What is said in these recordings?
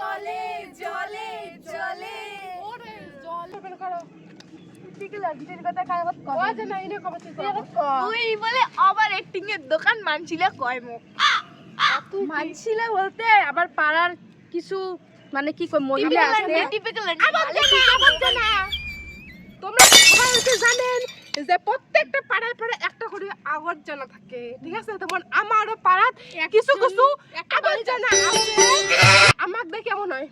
জলে জলে জলে। ওরে জল। বের করো। তুই বলে আবার অ্যাক্টিং এর দোকান মানছিলে কয় মুখ? মানছিলে বলতে আবার পাড়ার কিছু মানে কি কই মহিলা আছে? তোমরা সবাই জানেন যে প্রত্যেকটা পাড়ায় পাড়ায় একটা করে আবর্জনা থাকে ঠিক আছে যেমন আমারও পাড়াত কিছু কিছু আবর্জনা আছে আমাক দেখে কেমন হয়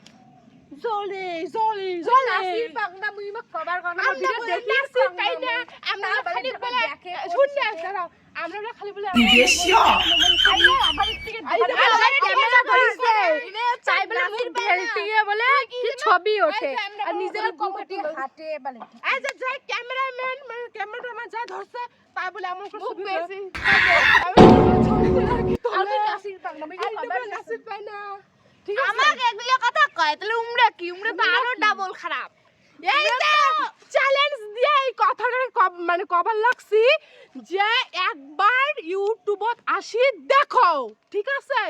জলে জলে জলে পাগনা মুই মক কোন আমরা ভিডিও বলে দেখি তাই না আমরা খালি বলে শুন না দাঁড়াও আমরা খালি বলে ক্যামেরা ধরছে চাই বলে মুখ ভেলটিয়ে বলে ছবি ওঠে। আর নিজের কমিটি হাটে বলে এই যে যাই ক্যামেরাম্যান মানে ক্যামেরাম্যান যা ধরছে তাই বলে আমার উপর ছবি বেশি। আমি পাগনা মুই কবার নাসির পাই না। ঠিক আছে। আমাকে এগুলো কথা কয় তাহলে উমরা কি? উমরা তো আরও ডাবল খারাপ। এই যে চ্যালেঞ্জ দিয়ে এই কথাটা কব- মানে কবার লাগছি যে একবার ইউটিউবত আসি দেখো ঠিক আছে?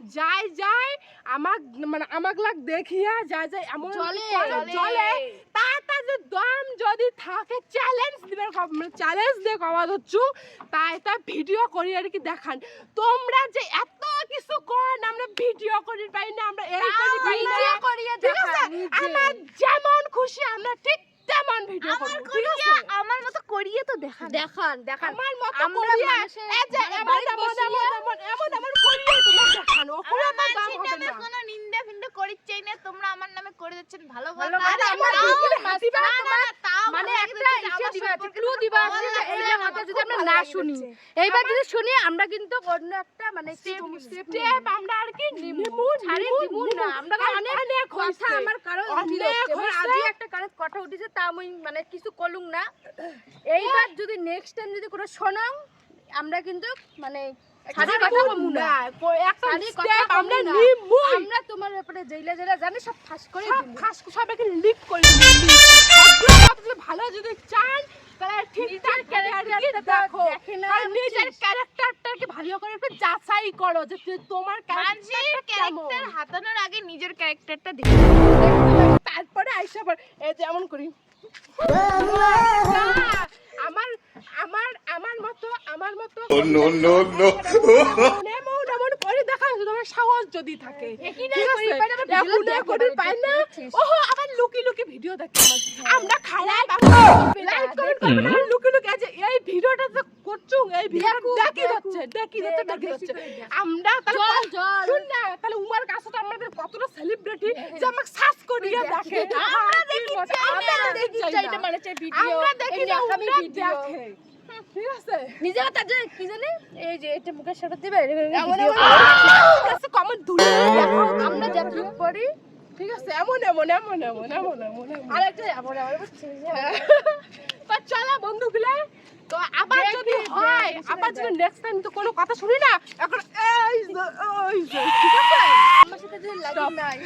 যাই যাই আমাক মানে আমাক লাগ দেখিয়া যাই যাই এমন জলে, জলে। যে দম যদি থাকে চ্যালেঞ্জ দিবে মানে চ্যালেঞ্জ দিয়ে কবা হচ্ছু তাই তাই ভিডিও করি আর কি দেখান। তোমরা যে এত কিছু কর আমরা ভিডিও করি পাই না আমরা এই করি পাই না। ঠিক আছে? আমার যেমন খুশি আমরা ঠিক তেমন ভিডিও করব ঠিক আছে? আমার মতো করিয়ে তো দেখা দেখান দেখান। আমার মতো করিয়া এই যে মানে এমন এমন এমন এমন তোমার আমার দাম হবে না। কোনো নিন্দা ফিন্দা করিচ্ছাই না তোমরা আমার নামে করে দিচ্ছেন ভালো ভালো কথা কথা, আমার তাও হাসি না, পায় না, না, তাও মানে একটা ইসে দিবা আছে ক্লু দিবা আছে যে এইবার কথা যদি আমরা না শুনি এইবার যদি শুনি আমরা কিন্তু অন্য একটা মানে স্টেপ আমরা আর কি নিমু ছাড়ি দিব না। আমরা অনেক অনেক কথা আমার কারও আজই একটা কারও কথা উঠেছে তা আমি মানে কিছু কলুম না। এইবার যদি নেক্সট টাইম যদি কোনো শোনাও আমরা কিন্তু মানে ছাড়ি কথা বলব না। একটা স্টেপ আমরা না। আমরা তোমার ব্যাপারে জেলা জেলা জানি সব ফাঁস করে সব দিবো। সবাইকে লিক করে দিবি ভালো যদি চান তাহলে ঠিকঠাক ক্যারেক্টারটা দেখো। আর নিজের ক্যারেক্টারটাকে ভালো করে একটু যাচাই করো যে তুই- তোমার ক্যারেক্টার হাতানোর আগে নিজের ক্যারেক্টারটা দেখে। তারপরে আইসা পর যেমন করি না, আমার আমার আমার মতো আমার মতো Oh, এমন করে দেখা তোমার সাহস যদি থাকে। একই না ঠিক করি আছে? পাই না, আবার ভিডিও ওহো লুকি লুকি ভিডিও দেখি আমরা খারাপ লাইক কমেন্ট করবে লুকি লুকি আছে। এই ভিডিওটা যে করছুম এই ভিডিওটা দেখুক, দেখি যাচ্ছে দেখি যাচ্ছে দেখি যাচ্ছে। আমরা তাহলে শুন না তাহলে উমার কাছে তো আমাদের কতটা সেলিব্রিটি যে আমাকে সার্চ করিয়া দেখে। আমরা দেখি চাই না, আমরা দেখি চাই ভিডিও আমরা দেখি না দেখে। ঠিক আছে। নিজে কথা যে কি জানে? এই যে এটা মুখের সাথে দিবে এমন এমন। কাছে কমেন্ট দূরে আমরা যতটুকু করি ঠিক আছে এমন এমন এমন এমন এমন এমন এমন। আর একটা আবার আবার তো চলো বন্ধুগুলা তো আবার যদি হয় আবার। যদি নেক্সট টাইম তো কোনো কথা শুনি না এখন এই এই ঠিক আছে? আমার সাথে যদি লাগে নাই।